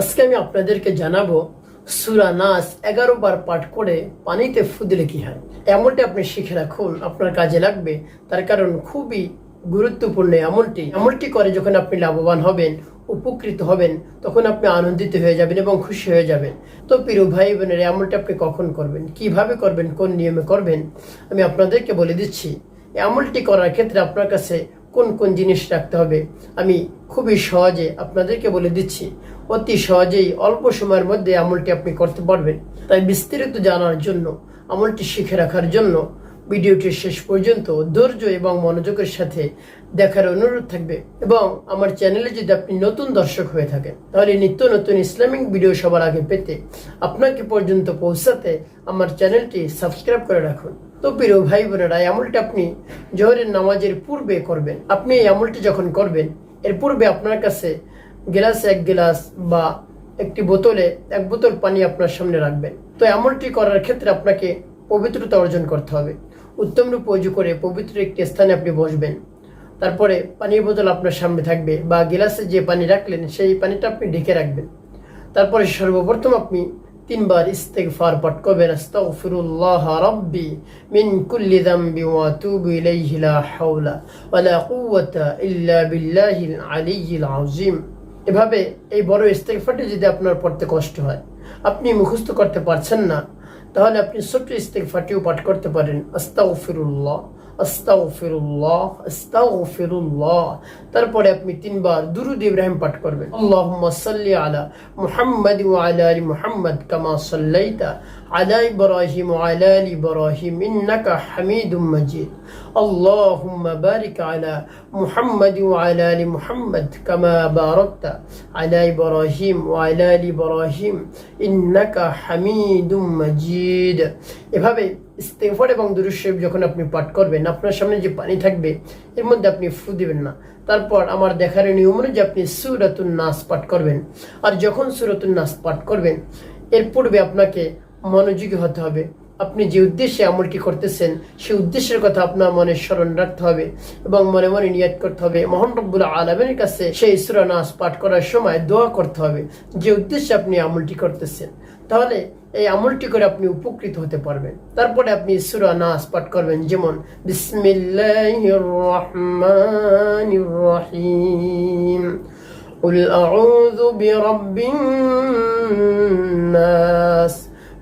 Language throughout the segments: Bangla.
আজকে আমি আপনাদেরকে জানাব সুরা নাস এগারো বার পাঠ করে পানিতে ফু দিলে কি হয়। এমনটি আপনি শিখে রাখুন, আপনার কাজে লাগবে। তার কারণ খুবই গুরুত্বপূর্ণ এমনটি। এমনটি করে যখন আপনি লাভবান হবেন, উপকৃত হবেন, তখন আপনি আনন্দিত হয়ে যাবেন এবং খুশি হয়ে যাবেন। তো প্রিয় ভাই বোনের এমনটি আপনি কখন করবেন? কীভাবে করবেন? কোন নিয়মে করবেন? আমি আপনাদেরকে বলে দিচ্ছি এই আমলটি করার ক্ষেত্রে আপনার কাছে কোন কোন জিনিস রাখতে হবে, আমি খুবই সহজে আপনাদেরকে বলে দিচ্ছি। অতি সহজেই অল্প সময়ের মধ্যে আমলটি আপনি করতে পারবেন। তাই বিস্তারিত জানার জন্য, আমলটি শিখে রাখার জন্য ভিডিওটি শেষ পর্যন্ত ধৈর্য এবং মনোযোগের সাথে দেখার অনুরোধ থাকবে এবং আমার চ্যানেলে যদি আপনি নতুন দর্শক হয়ে থাকেন, তাহলে নিত্য নতুন ইসলামিক ভিডিও সবার আগে পেতে আপনাকে পর্যন্ত পৌঁছাতে আমার চ্যানেলটি সাবস্ক্রাইব করে রাখুন। তো প্রিয় ভাই বোনেরা আমলটি আপনি জোহরের নামাজের পূর্বে করবেন। আপনি এই আমলটি যখন করবেন, এর পূর্বে আপনার কাছে গ্লাসে এক গ্লাস বা একটি বোতলে এক বোতল পানি আপনার সামনে রাখবেন। তো আমলটি করার ক্ষেত্রে আপনাকে পবিত্রতা অর্জন করতে হবে। উত্তম রূপ অজু করে পবিত্র একটি স্থানে আপনি বসবেন। তারপরে পানির বোতল আপনার সামনে থাকবে বা গিলাসে যে পানি রাখলেন, সেই পানিটা আপনি ঢেকে রাখবেন। তারপরে সর্বপ্রথম আপনি তিনবার ইস্তেগফার পাঠ করবেন আস্তাগফিরুল্লাহ রাব্বি মিন কুল্লি যামবি ওয়া আতুবু ইলাইহি লা হাওলা ওয়া লা কুওয়াতা ইল্লা বিল্লাহিল আলিয়্যিল আযীম। এভাবে এই বড় ইস্তেগফারটি যদি আপনার পড়তে কষ্ট হয়, আপনি মুখস্থ করতে পারছেন না, তাহলে আপনি ছোট্ট ইস্তেগফারটিও পাঠ করতে পারেন। আস্তাগফিরুল্লাহ। আস্তাগফিরুল্লাহ আস্তাগফিরুল্লাহ। তারপরে আপনি তিনবার দুরুদ ইব্রাহিম পাঠ করবেন। আল্লাহুম্মা সাল্লি আলা মুহাম্মাদ ওয়া আলা আলি মুহাম্মাদ কামা সাল্লাইতা আলা ইব্রাহিম ওয়া আলা আলি ইব্রাহিম ইন্নাকা হামিদুম মাজিদ। আল্লাহুম্মা বারিক আলা মুহাম্মাদ ওয়া আলা আলি মুহাম্মাদ কামা বারাকতা আলা ইব্রাহিম ওয়া আলা আলি ইব্রাহিম ইন্নাকা হামিদুম মাজিদ। এভাবে ইস্তেগফার এবং দুরূদ শরীফ যখন আপনি পাঠ করবেন, আপনার সামনে যে পানি থাকবে, এর মধ্যে আপনি ফু দিবেন না। তারপর আমার দেখার নিয়ম অনুযায়ী আপনি সুরাতুন নাস পাঠ করবেন। আর যখন সুরাতুন নাস পাঠ করবেন, এর পূর্বে আপনাকে মনোযোগী হতে হবে। আপনি যে উদ্দেশ্যে আমলটি করতেছেন সেই উদ্দেশ্যের কথা আপনার মনে স্মরণ রাখতে হবে এবং মনে মনে নিয়াত করতে হবে মোহন রব্বুল আলমের কাছে সেই সুরা নাস পাঠ করার সময় দোয়া করতে হবে যে উদ্দেশ্যে আপনি আমলটি করতেছেন তাহলে এই আমলটি করে আপনি উপকৃত হতে পারবেন তারপরে আপনি সুরা নাস পাঠ করবেন যেমন বিসমিল্লাহির রহমানির রহিম قل أعوذ برب الناس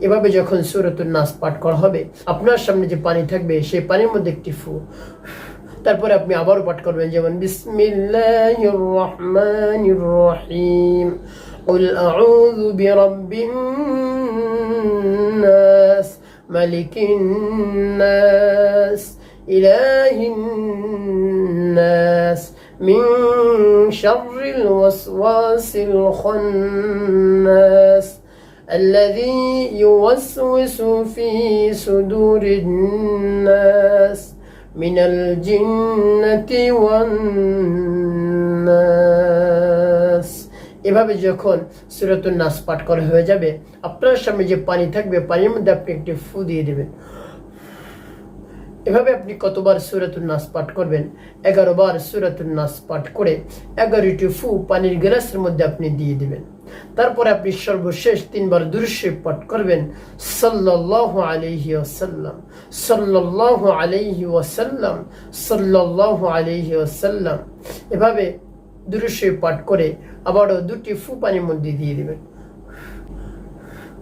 এভাবে যখন সুরতুল নাস পাঠ করা হবে আপনার সামনে যে পানি থাকবে সেই পানির মধ্যে একটি ফু তারপরে আপনি আবারও পাঠ করবেন যেমন বিসমিল্লাহির রহমানির রহিম قل أعوذ برب الناس ملك الناس إله الناس من شر الوسواس الخناس الذي يوسوس في صدور الناس من الجنة والناس এভাবে যখন সুরতুল নাস পাঠ করা হয়ে যাবে আপনার সামনে যে পানি থাকবে পানির মধ্যে আপনি একটি ফু দিয়ে দেবেন এভাবে আপনি কতবার সুরাতুল নাস পাঠ করবেন? এগারো বার সুরাতুল নাস পাঠ করে এগারোটি ফু পানির গ্লাসের মধ্যে আপনি দিয়ে দিবেন। তারপরে আপনি সর্বশেষ তিনবার দুরুশে পাঠ করবেন। সাল্লাহ আলহি ওসাল্লাম সাল্লাহ আলহি ওসাল্লাম সাল্লাহ আলহি ওসাল্লাম এভাবে দুরুশে পাঠ করে আবারও দুটি ফু পানির মধ্যে দিয়ে দিবেন।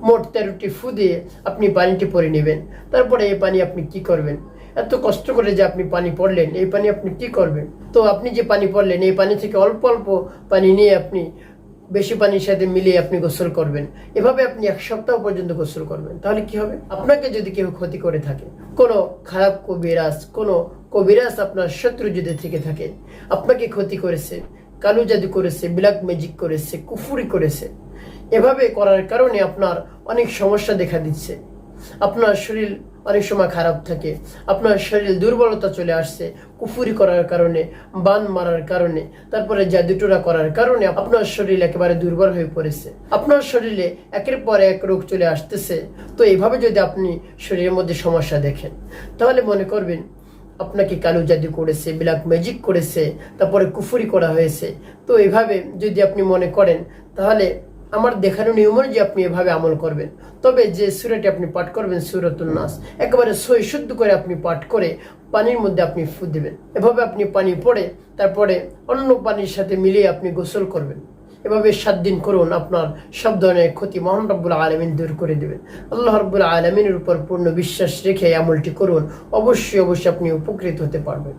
মোট তেরোটি ফু দিয়ে আপনি পানিটি পরে নেবেন। তারপরে এই পানি আপনি কি করবেন? এত কষ্ট করে যে আপনি পানি পড়লেন, এই পানি আপনি কি করবেন? তো আপনি যে পানি পড়লেন, এই পানি থেকে অল্প অল্প পানি নিয়ে আপনি বেশি পানির সাথে মিলিয়ে আপনি গোসল করবেন। এভাবে আপনি এক সপ্তাহ পর্যন্ত গোসল করবেন। তাহলে কি হবে? আপনাকে যদি কেউ ক্ষতি করে থাকে, কোনো খারাপ কবিরাজ, কোনো কবিরাজ আপনার শত্রু যদি থেকে থাকে, আপনাকে ক্ষতি করেছে কালো জাদু করেছে, ব্ল্যাক ম্যাজিক করেছে, কুফুরি করেছে, এভাবে করার কারণে আপনার অনেক সমস্যা দেখা দিচ্ছে। আপনার শরীর অনেক সময় খারাপ থাকে। আপনার শরীর দুর্বলতা চলে আসছে, কুফুরি করার কারণে, বান মারার কারণে, তারপরে জাদুটোরা করার কারণে আপনার শরীর একেবারে দুর্বল হয়ে পড়েছে। আপনার শরীরে একের পর এক রোগ চলে আসতেছে। তো এইভাবে যদি আপনি শরীরের মধ্যে সমস্যা দেখেন, তাহলে মনে করবেন, আপনাকে কালো জাদু করেছে ব্ল্যাক ম্যাজিক করেছে, তারপরে কুফুরি করা হয়েছে। তো এভাবে যদি আপনি মনে করেন, তাহলে আমার দেখানো নিয়ম যে আপনি এভাবে আমল করবেন। তবে যে সুরাটি আপনি পাঠ করবেন, সুরতুল নাস, একেবারে সই শুদ্ধ করে আপনি পাঠ করে পানির মধ্যে আপনি ফু দেবেন। এভাবে আপনি পানি পড়ে, তারপরে অন্য পানির সাথে মিলিয়ে আপনি গোসল করবেন। এভাবে সাত দিন করুন, আপনার সব ধরনের ক্ষতি মহান রব্বুল আলমিন দূর করে দেবেন। আল্লাহ রব্বুল আলমিনের উপর পূর্ণ বিশ্বাস রেখে আমলটি করুন। অবশ্যই অবশ্যই আপনি উপকৃত হতে পারবেন।